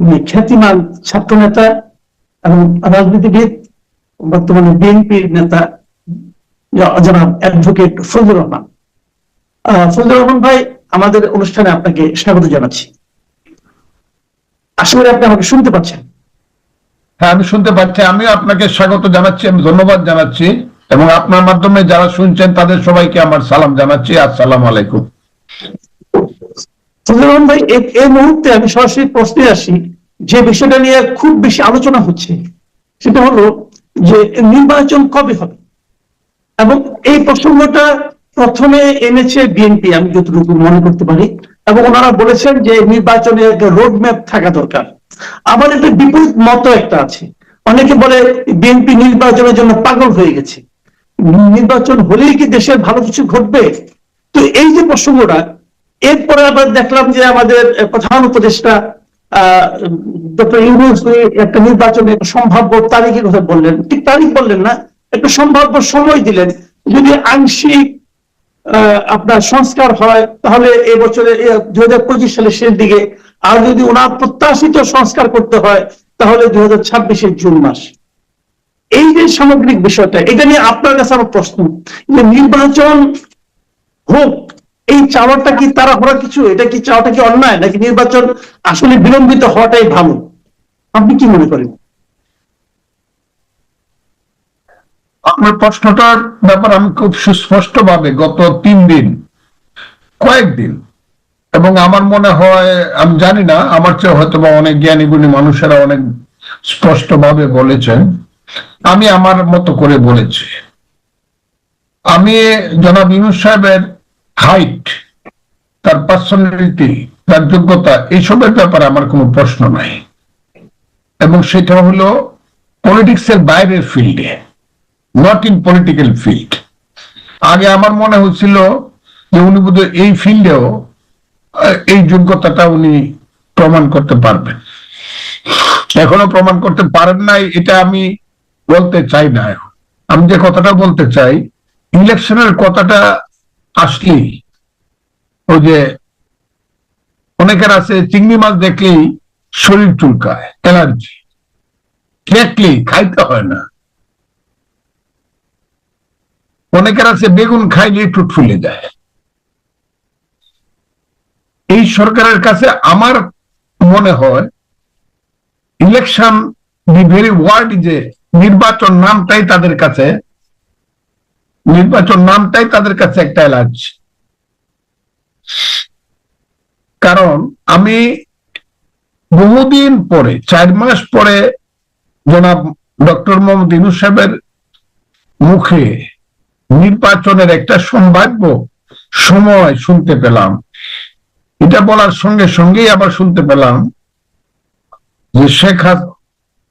উনি খ্যাতিমান ছাত্র নেতা এবং রাজনীতিবিদ বর্তমানে বিএনপির নেতা জনাব অ্যাডভোকেট ফজলুর রহমান। আহ, ফজলুর রহমান ভাই আমাদের অনুষ্ঠানে আপনাকে স্বাগত জানাচ্ছি। আশা করি আপনি আমাকে শুনতে পাচ্ছেন। হ্যাঁ আমি শুনতে পাচ্ছি। আমি আপনাকে স্বাগত জানাচ্ছি আমি ধন্যবাদ জানাচ্ছি। এবং আপনার মাধ্যমে যারা শুনছেন তাদের সবাইকে আমার সালাম জানাচ্ছি। আসসালাম আলাইকুম। রহমান ভাই এই মুহূর্তে আমি সরাসরি প্রশ্নে আসি। যে বিষয়টা নিয়ে খুব বেশি আলোচনা হচ্ছে, সেটা হলো যে নির্বাচন কবে হবে? এবং এই প্রসঙ্গটা প্রথমে এনেছে বিএনপি, আমি যতটুকু মনে করতে পারি। এবং ওনারা বলেছেন যে নির্বাচনে একটা রোড ম্যাপ থাকা দরকার। আবার একটা বিপরীত মত একটা আছে। অনেকে বলে বিএনপি নির্বাচনের জন্য পাগল হয়ে গেছে। নির্বাচন হলেই কি দেশের ভালো কিছু ঘটবে? তো এই যে প্রসঙ্গটা, এরপরে আবার দেখলাম যে আমাদের প্রধান উপদেষ্টা একটা নির্বাচনের সম্ভাব্য তারিখের কথা বললেন, ঠিক তারিখ বললেন না, একটা সম্ভাব্য সময় দিলেন। যদি আংশিক আপনার সংস্কার হয়, তাহলে এবছরে দুই হাজার পঁচিশ সালের শেষ দিকে আর যদি ওনার প্রত্যাশিত সংস্কার করতে হয়, তাহলে দুই হাজার ছাব্বিশের জুন মাস। এই যে সামগ্রিক বিষয়টা, এটা নিয়ে আপনার কাছে আমার প্রশ্ন যে নির্বাচন হোক এই চাওয়াটা কি তারা হওয়ার কিছু? এটা কি চাওয়াটা কি অন্যায়? নাকি নির্বাচন আসলে বিলম্বিত হওয়াটাই ভালো? আপনি কি মনে করেন? আপনার প্রশ্নটার ব্যাপার আমি খুব সুস্পষ্ট ভাবে গত তিন দিন, কয়েকদিন, এবং আমার মনে হয়, আমি জানি না, আমার চেয়ে হয়তো বা অনেক জ্ঞানী গুণী মানুষেরা অনেক স্পষ্ট ভাবে বলেছেন। আমি আমার মতো করে বলেছি। আমি জনাব ইউনুস সাহেবের হাইট তার পার্সোনালিটি তার যোগ্যতা এইসবের ব্যাপারে আমার কোনো প্রশ্ন নাই। এবং সেটা হলো পলিটিক্স এর বাইরের ফিল্ডে নট ইন পলিটিক্যাল ফিল্ড আগে আমার মনে হচ্ছিল যে উনি বোধহয় এই ফিল্ডেও এই যোগ্যতাটা উনি প্রমাণ করতে পারবেন। এখনও প্রমাণ করতে পারেন নাই, এটা আমি বলতে চাই না। আমি যে কথাটা বলতে চাই, ইলেকশনের কথাটা আসলেই ওই যে অনেকের আছে, চিংড়ি মাছ দেখলেই শরীর চুলকায়, অ্যালার্জি। দেখলেই খাইতে হয় না। অনেকের আছে, বেগুন খাইলে ঠুট ফুলে যায়। এই সরকারের কাছে আমার মনে হয় ইলেকশন দি ভেরি ওয়ার্ড যে নির্বাচন নামটাই তাদের কাছে নির্বাচন নামটাই তাদের কাছে একটা এলাচ। কারণ আমি বহুদিন পরে, চার মাস পরে জনাব ডক্টর মোহাম্মদ ইনুস সাহেবের মুখে নির্বাচনের একটা সম্ভাব্য সময় শুনতে পেলাম। এটা বলার সঙ্গে সঙ্গেই আবার শুনতে পেলাম যে শেখ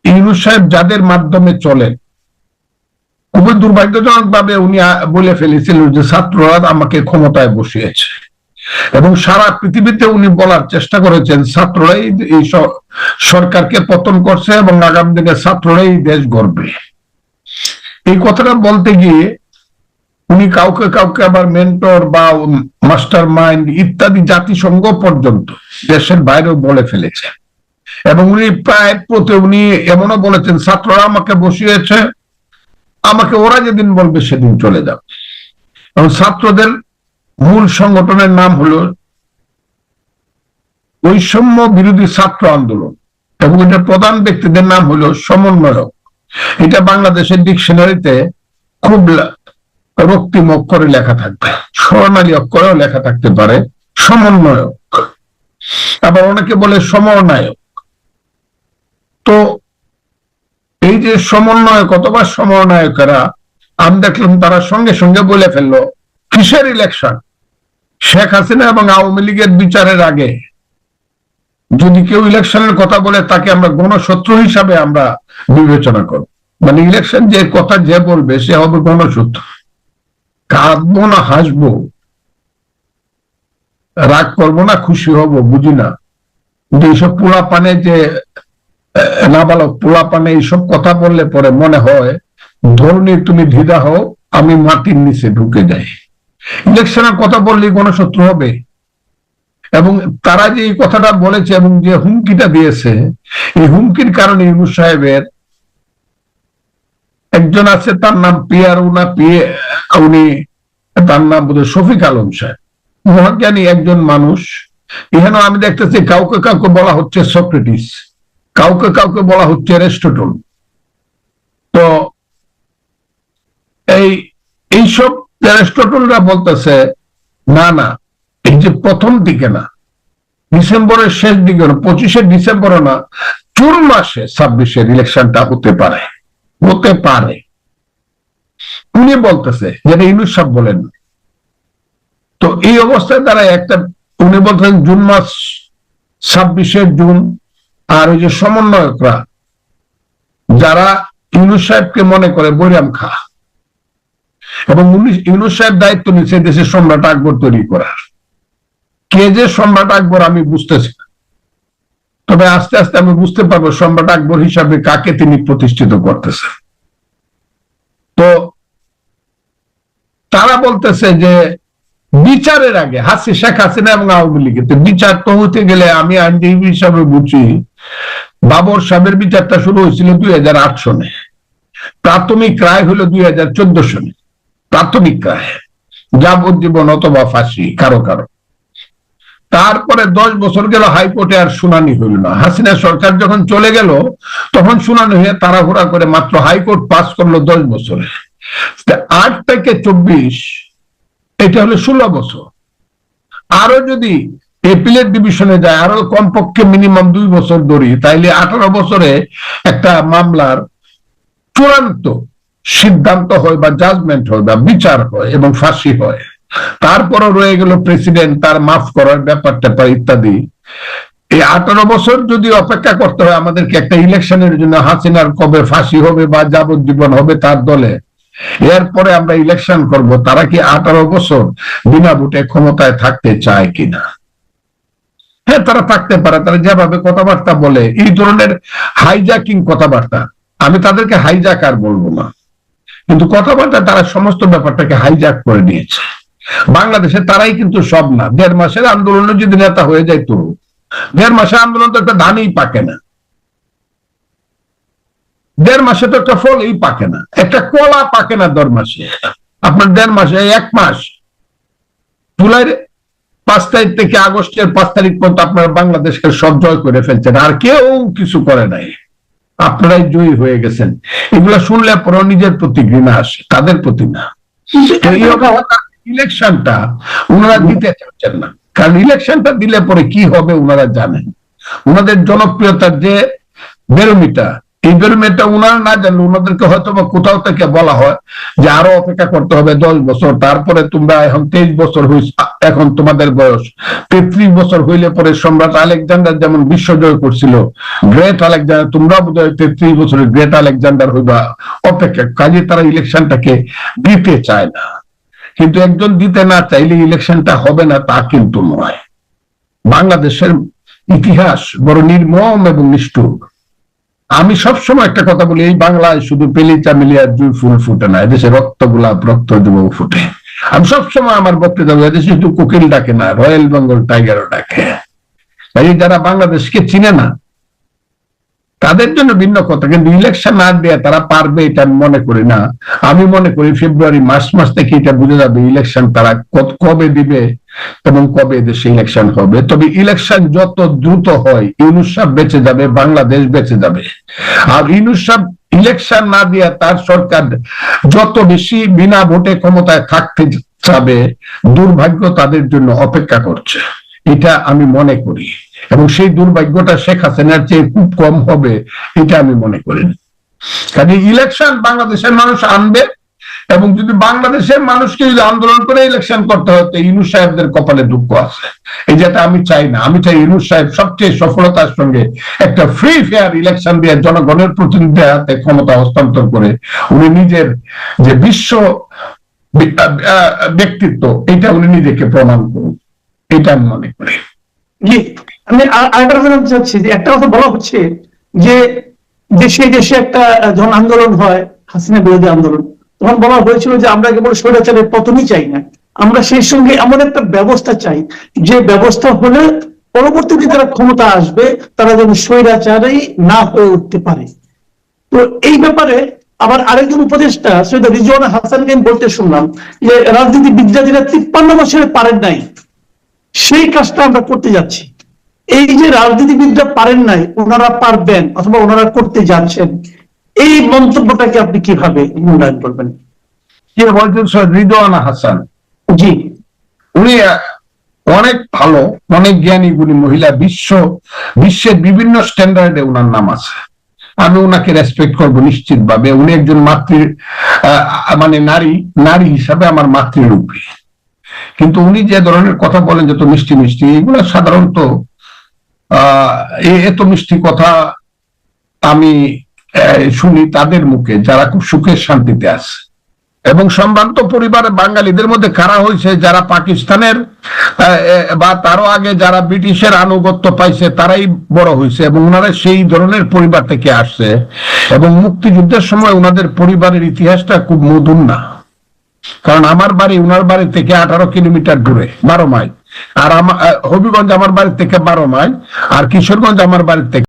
ইউনুস সাহেব যাদের মাধ্যমে চলেন খুবই দুর্ভাগ্যজনক ভাবে উনি বলে ফেলেছিলেন যে ছাত্ররা আমাকে ক্ষমতায় বসিয়েছে। এবং সারা পৃথিবীতে উনি বলার চেষ্টা করেছেন, ছাত্ররাই এই সরকারকে পতন করছে এবং আগামী দিনে ছাত্ররাই দেশ গড়বে। এই কথাটা বলতে গিয়ে উনি কাউকে কাউকে আবার মেন্টর বা মাস্টার মাইন্ড ইত্যাদি জাতিসংঘ পর্যন্ত দেশের বাইরেও বলে ফেলেছে। এবং উনি প্রায় প্রতি উনি এমনও বলেছেন, ছাত্ররা আমাকে বসিয়েছে আমাকে ওরা যেদিন বলবে সেদিন চলে যাবে। এবং ছাত্রদের মূল সংগঠনের নাম হলো বৈষম্য বিরোধী ছাত্র আন্দোলন এবং এটার প্রধান ব্যক্তিদের নাম হলো সমন্বয়ক। এটা বাংলাদেশের ডিকশনারিতে খুব রক্তিম অক্ষরে লেখা থাকবে। স্বর্ণালী অক্ষরেও লেখা থাকতে পারে সমন্বয়ক। আবার অনেকে বলে সমন্বয়ক তো যে সমন্বয়ক অথবা সমন্বয়কেরা, আমি দেখলাম তারা সঙ্গে সঙ্গে বলে ফেলল, কিসের ইলেকশন শেখ হাসিনা এবং আওয়ামী লীগের বিচারের আগে যদি কেউ ইলেকশনের কথা বলে, তাকে আমরা গণশত্রু হিসাবে আমরা বিবেচনা করব। মানে ইলেকশন যে কথা যে বলবে, সে হবে গণশত্রু। কাঁদবো না, হাসবো। রাগ করব না, খুশি হব, বুঝি না। কিন্তু এইসব পোলা পানে যে নাবালক পোলা পানে এইসব কথা বললে পরে মনে হয়, ধরনী তুমি ঢিদা হও, আমি মাটির নিচে ঢুকে যাই। ইলেকশনের কথা বললেই গণশত্রু হবে। এবং তারা যে এই কথাটা বলেছে এবং যে হুমকিটা দিয়েছে, এই হুমকির কারণে ইউনুস সাহেবের একজন আছে, তার নাম পিয়ার উনা পিয়ে, উনি, তার নাম বোধ শফিক আলম সাহেব। মহাজ্ঞানী একজন মানুষ। এখানে আমি দেখতেছি, কাউকে কাউকে বলা হচ্ছে সক্রেটিস। কাউকে কাউকে বলা হচ্ছে অ্যারিস্টটল। তো এই, এইসব অ্যারিস্টটলরা বলতেছে, না না, এই যে প্রথম দিকে না, ডিসেম্বরের শেষ দিকে না, পঁচিশে ডিসেম্বর না, জুন মাসে ছাব্বিশের ইলেকশনটা হতে পারে হতে পারে। উনি বলতেছে, যেটা ইনুস সাহেব বলেন, তো এই অবস্থায় তারা একটা, উনি বলতেন জুন মাস, ছাব্বিশে জুন আর ওই যে সমন্বয়করা, যারা ইউনুস সাহেবকে মনে করে বৈরাম খা, এবং ইউনুস সাহেব দায়িত্ব নিচ্ছে দেশের সম্রাট আকবর তৈরি করার। কে যে সম্রাট আকবর আমি বুঝতেছি তবে আস্তে আস্তে আমি বুঝতে পারব সম্রাট আকবর হিসাবে কাকে তিনি প্রতিষ্ঠিত করতেছেন। তো তারা বলতেছে যে বিচারের আগে, হাসি, শেখ হাসিনা এবং আওয়ামী লীগের বিচার তো হতে গেলে আমি আইনজীবী হিসাবে বুঝি বাবর সাহেবের বিচারটা শুরু হয়েছিল দুই হাজার আট সনে। প্রাথমিক রায় হলো দুই হাজার চোদ্দ সনে। প্রাথমিক রায়। যাবজ্জীবন অথবা ফাঁসি, কারও কারও। তারপরে দশ বছর গেল, হাইকোর্টে আর শুনানি হইল না। হাসিনা সরকার যখন চলে গেল, তখন শুনানি হয়ে তাড়াহুড়া করে মাত্র হাইকোর্ট পাস করল দশ বছরে। আট থেকে চব্বিশ, এটা হলো ষোলো বছর। আরও যদি এপিলেট ডিভিশনে যায়, আরও কমপক্ষে মিনিমাম দুই বছর ধরি। তাইলে আঠারো বছরে একটা মামলার চূড়ান্ত সিদ্ধান্ত হয় বা জাজমেন্ট হয় বা বিচার হয় এবং ফাঁসি হয়। তারপরও রয়ে গেল প্রেসিডেন্ট তার মাফ করার ব্যাপার ট্যাপার ইত্যাদি। এই আঠারো বছর যদি অপেক্ষা করতে হয়, আমাদেরকে একটা ইলেকশনের জন্য হাসিনার কবে ফাঁসি হবে বা যাবজ্জীবন হবে তার দলে, এরপরে আমরা ইলেকশন করব, তারা কি আঠারো বছর বিনা ভোটে ক্ষমতায় থাকতে চায় কিনা? হ্যাঁ তারা থাকতে পারে, তারা যেভাবে কথাবার্তা বলে। এই ধরনের হাইজাকিং কথাবার্তা, আমি তাদেরকে হাইজাক আর বলব না। কিন্তু কথাবার্তা তারা সমস্ত ব্যাপারটাকে হাইজাক করে নিয়েছে। বাংলাদেশে তারাই কিন্তু সব না। দেড় মাসের আন্দোলনে যদি নেতা হয়ে যায় তো, দেড় মাসের আন্দোলন তো একটা ধানই পাকে না। দেড় মাসে তো একটা ফলই পাকে না। একটা কলা পাকে না দেড় মাসে। আপনার দেড় মাসে, এক মাস জুলাইয়ের পাঁচ তারিখ থেকে আগস্টের পাঁচ তারিখ পর্যন্ত আপনারা বাংলাদেশকে সব জয় করে ফেলছেন। আর কেউ কিছু করে নাই। আপনারাই জয়ী হয়ে গেছেন। এগুলা শুনলে পরেও নিজের প্রতি ঘৃণা আসে তাদের প্রতি না। ইলেকশনটা ওনারা দিতে চাচ্ছেন না। কারণ ইলেকশনটা দিলে পরে কি হবে ওনারা জানেন। ওনাদের জনপ্রিয়তার যে বেরোমিটা এই বেরোমিটা ওনারা না জানলে ওনাদেরকে হয়তো বা কোথাও থেকে বলা হয় যে আরও অপেক্ষা করতে হবে দশ বছর, তারপরে তোমরা এখন তেইশ বছর হইস এখন তোমাদের বয়স। তেত্রিশ বছর হইলে পরে সম্রাট আলেকজান্ডার যেমন বিশ্বজয় করছিল, গ্রেট আলেকজান্ডার, তোমরা বোধ হয় তেত্রিশ বছরের গ্রেট আলেকজান্ডার হইবা অপেক্ষা, কাজে তারা ইলেকশনটাকে দিতে চায় না। কিন্তু একজন দিতে না চাইলে ইলেকশনটা হবে না তা কিন্তু নয়। বাংলাদেশের ইতিহাস বড় নির্মম এবং নিষ্ঠুর। আমি সবসময় একটা কথা বলি এই বাংলায় শুধু পেলি চামিলিয়া জুই ফুল ফুটে না এদেশে রক্ত গোলাপ রক্ত যুব ফুটে। আমি সবসময় আমার বক্তৃতা বলি, এদেশে শুধু কোকিল ডাকে না রয়্যাল বেঙ্গল টাইগারও ডাকে। এই যারা বাংলাদেশকে চিনে না তাদের জন্য ভিন্ন কথা কিন্তু ইলেকশন না দেয়া তারা পারবে এটা আমি মনে করি না। আমি মনে করি ফেব্রুয়ারি মার্চ মাস থেকে এটা বুঝে যাবে ইলেকশন তারা কবে দিবে এবং কবে দেশে ইলেকশন হবে? তবে ইলেকশন যত দ্রুত হয়, ইউনুস বেঁচে যাবে, বাংলাদেশ বেঁচে যাবে। আর ইউনুস ইলেকশন না দিয়া তার সরকার যত বেশি বিনা ভোটে ক্ষমতায় থাকতে চাবে, দুর্ভাগ্য তাদের জন্য অপেক্ষা করছে। এটা আমি মনে করি। এবং সেই দুর্ভাগ্যটা শেখ হাসিনার চেয়ে খুব কম হবে, এটা আমি মনে করি। কাজে ইলেকশন বাংলাদেশের মানুষ আনবে এবং যদি বাংলাদেশের মানুষকে যদি আন্দোলন করে ইলেকশন করতে হয়, তো ইউনুস সাহেবদের কপালে দুঃখ আছে। এই যেটা আমি চাই না। আমি চাই ইউনুস সাহেব সবচেয়ে সফলতার সঙ্গে একটা ফ্রি ফেয়ার ইলেকশন দিয়ে জনগণের প্রতিনিধিদের হাতে ক্ষমতা হস্তান্তর করে উনি নিজের যে বিশ্ব ব্যক্তিত্ব, এটা উনি নিজেকে প্রমাণ করুন। এটা আমি মনে করি। আমি আরেকটা কথা চাচ্ছি যে একটা কথা বলা হচ্ছে যে দেশে দেশে একটা জন আন্দোলন হয় হাসিনা বিরোধী আন্দোলন তখন বলা হয়েছিল যে আমরা কেবল স্বৈরাচারের পতনই চাই না। আমরা সেই সঙ্গে এমন একটা ব্যবস্থা চাই, যে ব্যবস্থা হলে পরবর্তীতে যারা ক্ষমতা আসবে, তারা যেন স্বৈরাচারই না হয়ে উঠতে পারে। তো এই ব্যাপারে আবার আরেকজন উপদেষ্টা, সৈয়দ রিজওয়ান হাসানকে বলতে শুনলাম যে, রাজনীতিবিদরা যেটা তিপ্পান্ন বছরে পারেন নাই। সেই কাজটা আমরা করতে যাচ্ছি। এই যে রাজনীতিবিদরা পারেন নাই, ওনারা পারবেন অথবা ওনারা করতে যাচ্ছেন এই মন্তব্যটাকে আপনি কীভাবে মূল্যায়ন করবেন? কে বলছেন? সৈয়দ রিদওয়ানা হাসান। জি। উনি অনেক ভালো অনেক জ্ঞানী গুণী মহিলা বিশ্ব বিশ্বের বিভিন্ন স্ট্যান্ডার্ডে উনার নাম আছে। আমি উনাকে রেসপেক্ট করব নিশ্চিত ভাবে উনি একজন মাতৃ মানে নারী নারী হিসাবে আমার মাতৃরূপী। কিন্তু উনি যে ধরনের কথা বলেন যত মিষ্টি মিষ্টি এগুলো সাধারণত আহ এত মিষ্টি কথা আমি শুনি তাদের মুখে, যারা খুব সুখের শান্তিতে আছে। এবং সম্ভ্রান্ত পরিবারের বাঙালিদের মধ্যে কারা হয়েছে, যারা পাকিস্তানের বা তারও আগে যারা ব্রিটিশের আনুগত্য পাইছে, তারাই বড় হয়েছে এবং ওনারা সেই ধরনের পরিবার থেকে আসছে। এবং মুক্তিযুদ্ধের সময় ওনাদের পরিবারের ইতিহাসটা খুব মধুর না। কারণ আমার বাড়ি ওনার বাড়ি থেকে আঠারো কিলোমিটার দূরে, বারো মাইল। আর আমার হবিগঞ্জ আমার বাড়ি থেকে বারো মাইল, আর কিশোরগঞ্জ আমার বাড়ি থেকে